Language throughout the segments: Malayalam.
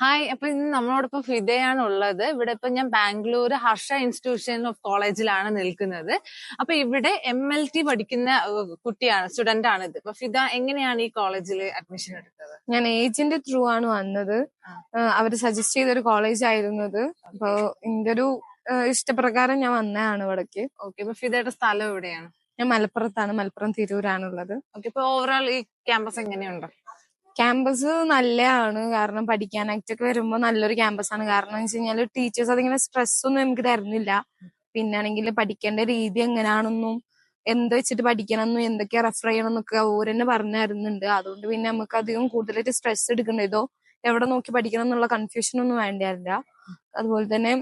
ഹായ് അപ്പൊ ഇന്ന് നമ്മളോടൊപ്പം ഫിദയാണ് ഉള്ളത് ഇവിടെ ഇപ്പൊ ഞാൻ ബാംഗ്ലൂർ ഹർഷ ഇൻസ്റ്റിറ്റ്യൂഷൻ ഓഫ് കോളേജിലാണ് നിൽക്കുന്നത്. അപ്പൊ ഇവിടെ എം എൽ ടി പഠിക്കുന്ന കുട്ടിയാണ് സ്റ്റുഡന്റ് ആണ് ഇത് അപ്പൊ ഫിദ എങ്ങനെയാണ് ഈ കോളേജിൽ അഡ്മിഷൻ എടുത്തത്? ഞാൻ ഏജന്റ് ത്രൂ ആണ് വന്നത്. അവർ സജസ്റ്റ് ചെയ്ത ഒരു കോളേജ് ആയിരുന്നത് അപ്പൊ എന്റെ ഒരു ഇഷ്ടപ്രകാരം ഞാൻ വന്നതാണ് ഇവിടേക്ക്. ഓക്കെ അപ്പൊ ഫിദയുടെ സ്ഥലം എവിടെയാണ്? ഞാൻ മലപ്പുറത്താണ്. മലപ്പുറം തിരൂരാണുള്ളത്. ഓക്കെ ഇപ്പൊ ഓവറോൾ ഈ ക്യാമ്പസ് എങ്ങനെയുണ്ട്? ക്യാമ്പസ് നല്ലതാണ് കാരണം പഠിക്കാനായിട്ടൊക്കെ വരുമ്പോൾ നല്ലൊരു ക്യാമ്പസ് ആണ്. കാരണം എന്ന് വെച്ച് കഴിഞ്ഞാൽ ടീച്ചേഴ്സ് അതിങ്ങനെ സ്ട്രെസ് ഒന്നും നമുക്ക് തരുന്നില്ല. പിന്നാണെങ്കിൽ പഠിക്കേണ്ട രീതി എങ്ങനെയാണെന്നും എന്ത് വെച്ചിട്ട് പഠിക്കണമെന്നും എന്തൊക്കെ റെഫർ ചെയ്യണം എന്നൊക്കെ ഓരെന്നെ പറഞ്ഞു തരുന്നുണ്ട്. അതുകൊണ്ട് പിന്നെ നമുക്ക് അധികം കൂടുതലായിട്ട് സ്ട്രെസ് എടുക്കണ്ട. ഇതോ എവിടെ നോക്കി പഠിക്കണം എന്നുള്ള കൺഫ്യൂഷൻ ഒന്നും വേണ്ടിയല്ല അതുപോലെ തന്നെ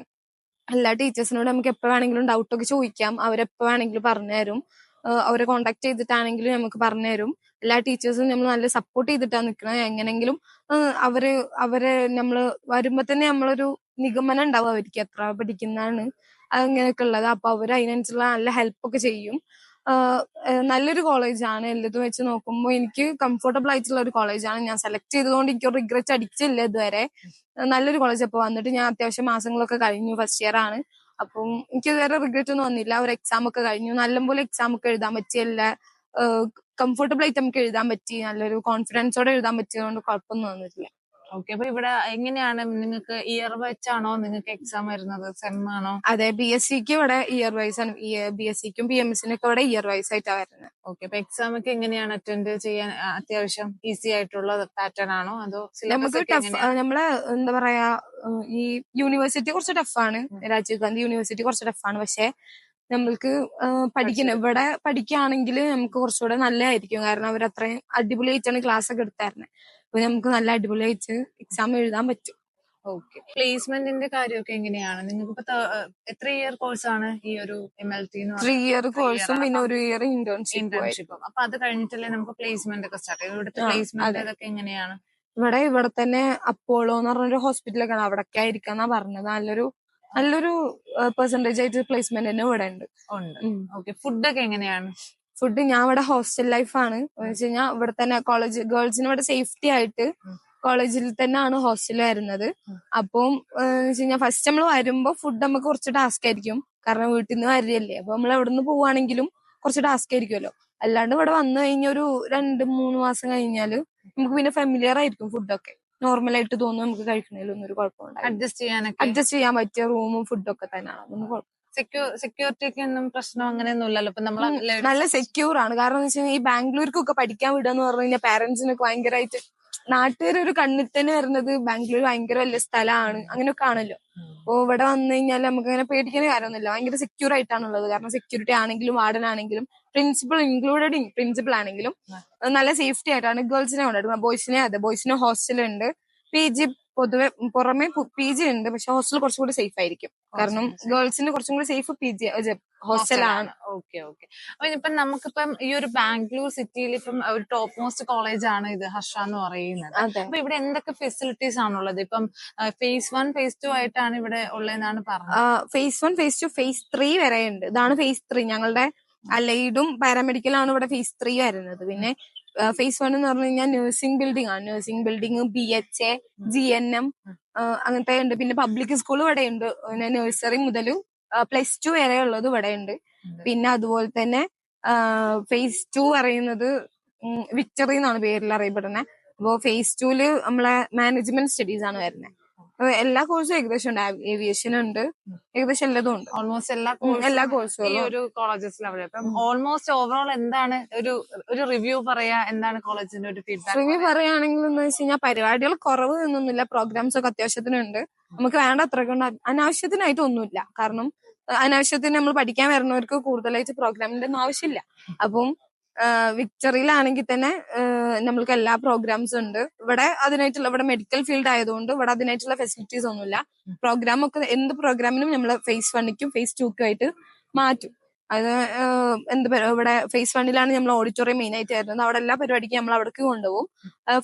എല്ലാ ടീച്ചേഴ്സിനോട് നമുക്ക് എപ്പോ വേണമെങ്കിലും ഡൗട്ടൊക്കെ ചോദിക്കാം. അവരെപ്പോ വേണമെങ്കിലും പറഞ്ഞു തരും. അവരെ കോണ്ടാക്ട് ചെയ്തിട്ടാണെങ്കിലും നമുക്ക് പറഞ്ഞു തരും എല്ലാ ടീച്ചേഴ്സും നമ്മൾ നല്ല സപ്പോർട്ട് ചെയ്തിട്ടാണ് നിൽക്കുന്നത് എങ്ങനെങ്കിലും അവർ അവരെ നമ്മൾ വരുമ്പോ തന്നെ നമ്മളൊരു നിഗമനം ഉണ്ടാവും അവർക്ക് എത്ര പഠിക്കുന്നതാണ്. അങ്ങനെയൊക്കെ ഉള്ളത്. അപ്പൊ അവർ അതിനനുസരിച്ചുള്ള നല്ല ഹെൽപ്പ് ഒക്കെ ചെയ്യും. നല്ലൊരു കോളേജാണ് എല്ലാതും വെച്ച് നോക്കുമ്പോൾ എനിക്ക് കംഫർട്ടബിൾ ആയിട്ടുള്ള ഒരു കോളേജാണ് ഞാൻ സെലക്ട് ചെയ്തതുകൊണ്ട് എനിക്ക് റിഗ്രറ്റ് അടിച്ചില്ല ഇതുവരെ. നല്ലൊരു കോളേജ് അപ്പൊ വന്നിട്ട് ഞാൻ അത്യാവശ്യം മാസങ്ങളൊക്കെ കഴിഞ്ഞു ഫസ്റ്റ് ഇയർ ആണ്. അപ്പം എനിക്ക് വേറെ റിഗ്രറ്റ് ഒന്നും വന്നില്ല. ഒരു എക്സാം ഒക്കെ കഴിഞ്ഞു. നല്ലപോലെ എക്സാം ഒക്കെ എഴുതാൻ പറ്റി. എല്ലാ കംഫർട്ടബിൾ ആയിട്ട് നമുക്ക് എഴുതാൻ പറ്റി. നല്ലൊരു കോൺഫിഡൻസോടെ എഴുതാൻ പറ്റിയതുകൊണ്ട് കുഴപ്പമൊന്നും വന്നിട്ടില്ല. ഓക്കെ അപ്പൊ ഇവിടെ എങ്ങനെയാണ് നിങ്ങൾക്ക് ഇയർ വൈസ് ആണോ നിങ്ങൾക്ക് എക്സാം വരുന്നത്? സെം ആണോ? അതെ ബി എസ് സിക്ക് ഇവിടെ ഇയർ വൈസ് ആണ്. ബി എസ് സിക്കും പി എം എസിനൊക്കെ ഇവിടെ ഇയർ വൈസ് ആയിട്ടാണ് വരുന്നത്. ഓക്കെ അപ്പൊ എക്സാം ഒക്കെ എങ്ങനെയാണ് അറ്റൻഡ് ചെയ്യാൻ അത്യാവശ്യം ഈസി ആയിട്ടുള്ള പാറ്റേൺ ആണോ? അതോ നമുക്ക് ടഫ് നമ്മൾ എന്താ പറയാ ഈ യൂണിവേഴ്സിറ്റി കുറച്ച് ടഫാണ് രാജീവ് ഗാന്ധി യൂണിവേഴ്സിറ്റി കുറച്ച് ടഫാണ് പക്ഷെ നമ്മൾക്ക് പഠിക്കണം പഠിക്കുന്ന ഇവിടെ പഠിക്കുകയാണെങ്കിൽ നമുക്ക് കുറച്ചുകൂടെ നല്ലതായിരിക്കും. കാരണം അവർ അത്രയും അടിപൊളിയായിട്ടാണ് ക്ലാസ് ഒക്കെ എടുത്തായിരുന്നത് അപ്പൊ നമുക്ക് നല്ല അടിപൊളിയായിട്ട് എക്സാം എഴുതാൻ പറ്റും. ഓക്കെ പ്ലേസ്മെന്റിന്റെ കാര്യമൊക്കെ എങ്ങനെയാണ്? നിങ്ങൾക്ക് ഇപ്പൊ എത്ര ഇയർ കോഴ്സ് ആണ് ഈ ഒരു M L T three year കോഴ്സും പിന്നെ ഒരു ഇയർ ഇന്റേൺഷിപ്പ് ഇന്റേൺഷിപ്പ് അപ്പൊ അത് കഴിഞ്ഞിട്ടല്ലേ നമുക്ക് പ്ലേസ്മെന്റ് ഒക്കെ സ്റ്റാർട്ട് ചെയ്യും ഇവിടുത്തെ പ്ലേസ്മെന്റ് അതൊക്കെ എങ്ങനെയാണ്? ഇവിടെ ഇവിടെ തന്നെ അപ്പോളോ എന്ന് പറഞ്ഞൊരു ഹോസ്പിറ്റലൊക്കെ ആണ് അവിടൊക്കെ ആയിരിക്കാന്നാ പറഞ്ഞത്. നല്ലൊരു നല്ലൊരു പെർസെന്റേജ് ആയിട്ട് പ്ലേസ്മെന്റ് തന്നെ ഇവിടെ ഉണ്ട്. ഉണ്ട്. ഓക്കെ ഫുഡൊക്കെ എങ്ങനെയാണ്? ഫുഡ് ഞാൻ ഇവിടെ ഹോസ്റ്റൽ ലൈഫാണ് എന്ന് വെച്ച് കഴിഞ്ഞാൽ ഇവിടെ തന്നെ കോളേജ് ഗേൾസിന് ഇവിടെ സേഫ്റ്റി ആയിട്ട് കോളേജിൽ തന്നെയാണ് ഹോസ്റ്റൽ വരുന്നത്. അപ്പം കഴിഞ്ഞാൽ ഫസ്റ്റ് നമ്മൾ വരുമ്പോൾ ഫുഡ് നമുക്ക് കുറച്ച് ടാസ്ക് ആയിരിക്കും. കാരണം വീട്ടിൽ നിന്ന് വരികയല്ലേ. അപ്പൊ നമ്മൾ എവിടെ നിന്ന് പോവാണെങ്കിലും കുറച്ച് ടാസ്ക് ആയിരിക്കുമല്ലോ. അല്ലാണ്ട് ഇവിടെ വന്നു കഴിഞ്ഞ ഒരു രണ്ട് മൂന്ന് മാസം കഴിഞ്ഞാൽ നമുക്ക് പിന്നെ ഫെമിലിയർ ആയിരിക്കും ഫുഡൊക്കെ നോർമൽ ആയിട്ട് തോന്നും നമുക്ക് കഴിക്കണതിലൊന്നും ഒരു കുഴപ്പമില്ല അഡ്ജസ്റ്റ് ചെയ്യാനൊക്കെ. അഡ്ജസ്റ്റ് ചെയ്യാൻ പറ്റിയ റൂമും ഫുഡും ഒക്കെ തന്നെയാണ്. അതൊന്നും കുഴപ്പം സെക്യൂരിറ്റിക്ക് ഒന്നും പ്രശ്നം അങ്ങനെയൊന്നും ഇല്ലല്ലോ. ഇപ്പൊ നമ്മൾ നല്ല സെക്യൂർ ആണ്. കാരണം എന്ന് വെച്ചാൽ ഈ ബാംഗ്ലൂർക്കൊക്കെ പഠിക്കാൻ വിടുക പറഞ്ഞു കഴിഞ്ഞാൽ പാരന്റ്സിനൊക്കെ ഭയങ്കരമായിട്ട് നാട്ടുകാർ ഒരു കണ്ണിൽ തന്നെ വരുന്നത് ബാംഗ്ലൂർ ഭയങ്കര വലിയ സ്ഥലമാണ്. അങ്ങനെയൊക്കെ ആണല്ലോ. അപ്പൊ ഇവിടെ വന്നു കഴിഞ്ഞാൽ നമുക്ക് അങ്ങനെ പേടിക്കുന്ന കാര്യമൊന്നുമില്ല. ഭയങ്കര സെക്യൂർ ആയിട്ടാണുള്ളത്. കാരണം സെക്യൂരിറ്റി ആണെങ്കിലും വാർഡൻ ആണെങ്കിലും പ്രിൻസിപ്പൾ ഇൻക്ലൂഡഡ് പ്രിൻസിപ്പൾ ആണെങ്കിലും നല്ല സേഫ്റ്റി ആയിട്ടാണ് ഗേൾസിനെ ഉണ്ടായിരുന്നത് ബോയ്സിനെ അതെ ബോയ്സിന് ഹോസ്റ്റൽ ഉണ്ട്. പി ജി പൊതുവെ പുറമെ പി ജി ഉണ്ട്. പക്ഷെ ഹോസ്റ്റൽ കുറച്ചും കൂടി സേഫ് ആയിരിക്കും. കാരണം ഗേൾസിന് കുറച്ചും കൂടി സേഫ് പി ജി ഹോസ്റ്റലാണ് ഓക്കെ ഓക്കെ അപ്പൊ ഇപ്പം നമുക്കിപ്പം ഈ ഒരു ബാംഗ്ലൂർ സിറ്റിയിൽ ഇപ്പം ഒരു ടോപ്പ് മോസ്റ്റ് കോളേജ് ആണ് ഇത് ഹർഷ എന്ന് പറയുന്നത്. അപ്പൊ ഇവിടെ എന്തൊക്കെ ഫെസിലിറ്റീസ് ആണുള്ളത് ഇപ്പം ഫേസ് വൺ ഫേസ് ടു ആയിട്ടാണ് ഇവിടെ ഉള്ളതെന്നാണ് പറഞ്ഞത്. Phase one phase two phase three വരെ ഉണ്ട് ഇതാണ് ഫേസ് ത്രീ ഞങ്ങളുടെ അലൈഡും പാരാമെഡിക്കലാണ് ഇവിടെ ഫേസ് ത്രീ വരുന്നത്. പിന്നെ ഫേസ് വൺ എന്ന് പറഞ്ഞു കഴിഞ്ഞാൽ നഴ്സിംഗ് ബിൽഡിംഗ് ആണ്. Nursing building B H A G N M അങ്ങനത്തെ ഉണ്ട്. പിന്നെ പബ്ലിക് സ്കൂൾ ഇവിടെ ഉണ്ട്. പിന്നെ നഴ്സറി മുതൽ പ്ലസ് ടു വരെ ഉള്ളത് ഇവിടെ ഉണ്ട്. പിന്നെ അതുപോലെ തന്നെ ഫേസ് ടു പറയുന്നത് വിക്ടറി എന്നാണ് പേരിൽ അറിയപ്പെടുന്നത് അപ്പോ ഫേസ് ടൂൽ നമ്മളെ മാനേജ്മെന്റ് സ്റ്റഡീസ് ആണ് വരുന്നത് എല്ലാ കോഴ്സും ഏകദേശം ഉണ്ട് ഏവിയേഷൻ ഉണ്ട്. ഏകദേശം എല്ലാതും ഉണ്ട്. ഓൾമോസ്റ്റ് എല്ലാ കോഴ്സും എല്ലാ course ഈ ഒരു കോളേജസിൽ അവിടെ അപ്പം ഓൾമോസ്റ്റ് ഓവറോൾ എന്താണ് ഒരു ഒരു റിവ്യൂ പറയാ? എന്താണ് കോളേജിന്റെ ഒരു ഫീഡ്ബാക്ക് റിവ്യൂ പറയുകയാണെങ്കിൽ എന്ന് വെച്ച് കഴിഞ്ഞാൽ പരിപാടികൾ കുറവ് എന്നൊന്നുമില്ല. പ്രോഗ്രാംസ് ഒക്കെ അത്യാവശ്യത്തിനുണ്ട്. നമുക്ക് വേണ്ട അത്രയൊക്കെ ഉണ്ട്. അനാവശ്യത്തിനായിട്ട് ഒന്നുമില്ല. കാരണം അനാവശ്യത്തിന് നമ്മൾ പഠിക്കാൻ വരുന്നവർക്ക് കൂടുതലായിട്ട് പ്രോഗ്രാമിന്റെ ഒന്നും ആവശ്യമില്ല. അപ്പം വിക്ടറിയിലാണെങ്കിൽ തന്നെ നമ്മൾക്ക് എല്ലാ പ്രോഗ്രാംസും ഉണ്ട്. ഇവിടെ അതിനായിട്ടുള്ള ഇവിടെ മെഡിക്കൽ ഫീൽഡ് ആയതുകൊണ്ട് ഇവിടെ അതിനായിട്ടുള്ള ഫെസിലിറ്റീസ് ഒന്നുമില്ല. പ്രോഗ്രാം ഒക്കെ എന്ത് പ്രോഗ്രാമിനും നമ്മൾ ഫേസ് വണ്ണിക്കും ഫേസ് ടൂക്കും ആയിട്ട് മാറ്റും. അത് എന്ത് ഇവിടെ ഫേസ് വണ്ണിലാണ് നമ്മൾ ഓഡിറ്റോറിയം മെയിൻ ആയിട്ട് വരുന്നത്. അവിടെ എല്ലാ പരിപാടിക്കും നമ്മൾ അവിടേക്ക് കൊണ്ടുപോകും.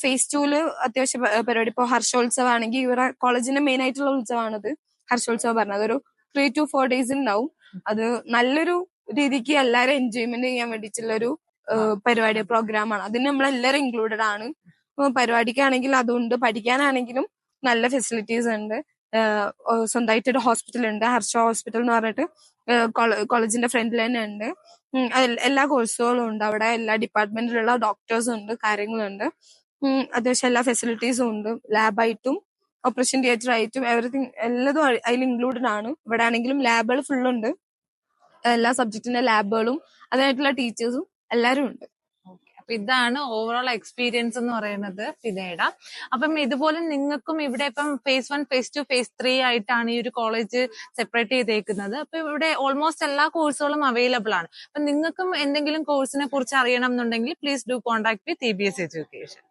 ഫേസ് ടൂൽ അത്യാവശ്യ പരിപാടി. ഇപ്പോൾ ഹർഷോത്സവം ആണെങ്കിൽ ഇവിടെ കോളേജിന്റെ മെയിൻ ആയിട്ടുള്ള ഉത്സവമാണത് ഹർഷോത്സവം പറഞ്ഞത്. ഒരു ത്രീ ടു ഫോർ ഡേയ്സ് ഉണ്ടാവും. അത് നല്ലൊരു രീതിക്ക് എല്ലാവരും എൻജോയ്മെന്റ് ചെയ്യാൻ വേണ്ടിയിട്ടുള്ള ഒരു പരിപാടി പ്രോഗ്രാമാണ്. അതിന് നമ്മളെല്ലാവരും ഇൻക്ലൂഡഡ് ആണ്. പരിപാടിക്കാണെങ്കിൽ അതുണ്ട് പഠിക്കാനാണെങ്കിലും നല്ല ഫെസിലിറ്റീസ് ഉണ്ട്. ആഹ് സ്വന്തമായിട്ട് ഒരു ഹോസ്പിറ്റൽ ഉണ്ട്. ഹർഷ ഹോസ്പിറ്റൽ എന്ന് പറഞ്ഞിട്ട് കോളേജിന്റെ ഫ്രണ്ടിൽ തന്നെ ഉണ്ട്. എല്ലാ കോഴ്സുകളും ഉണ്ട്. അവിടെ എല്ലാ ഡിപ്പാർട്ട്മെന്റിലുള്ള ഡോക്ടേഴ്സും ഉണ്ട് കാര്യങ്ങളും ഉണ്ട് അത്യാവശ്യം എല്ലാ ഫെസിലിറ്റീസും ഉണ്ട്. ലാബായിട്ടും ഓപ്പറേഷൻ തിയേറ്റർ ആയിട്ടും എവറിങ് എല്ലാതും അതിൽ ഇൻക്ലൂഡഡ് ആണ്. ഇവിടെ ആണെങ്കിലും ലാബുകൾ ഫുൾ ഉണ്ട്. എല്ലാ സബ്ജക്റ്റിന്റെ ലാബുകളും അതിനായിട്ടുള്ള ടീച്ചേഴ്സും എല്ലാവരും ഉണ്ട്. അപ്പൊ ഇതാണ് ഓവറോൾ എക്സ്പീരിയൻസ് എന്ന് പറയുന്നത് ഫിദയുടെ അപ്പം ഇതുപോലെ നിങ്ങൾക്കും ഇവിടെ ഇപ്പം phase one phase two phase three ആയിട്ടാണ് ഈ ഒരു കോളേജ് സെപ്പറേറ്റ് ചെയ്തേക്കുന്നത്. അപ്പൊ ഇവിടെ ഓൾമോസ്റ്റ് എല്ലാ കോഴ്സുകളും അവൈലബിൾ ആണ്. അപ്പൊ നിങ്ങൾക്കും എന്തെങ്കിലും കോഴ്സിനെ കുറിച്ച് അറിയണം എന്നുണ്ടെങ്കിൽ please do contact with E B S education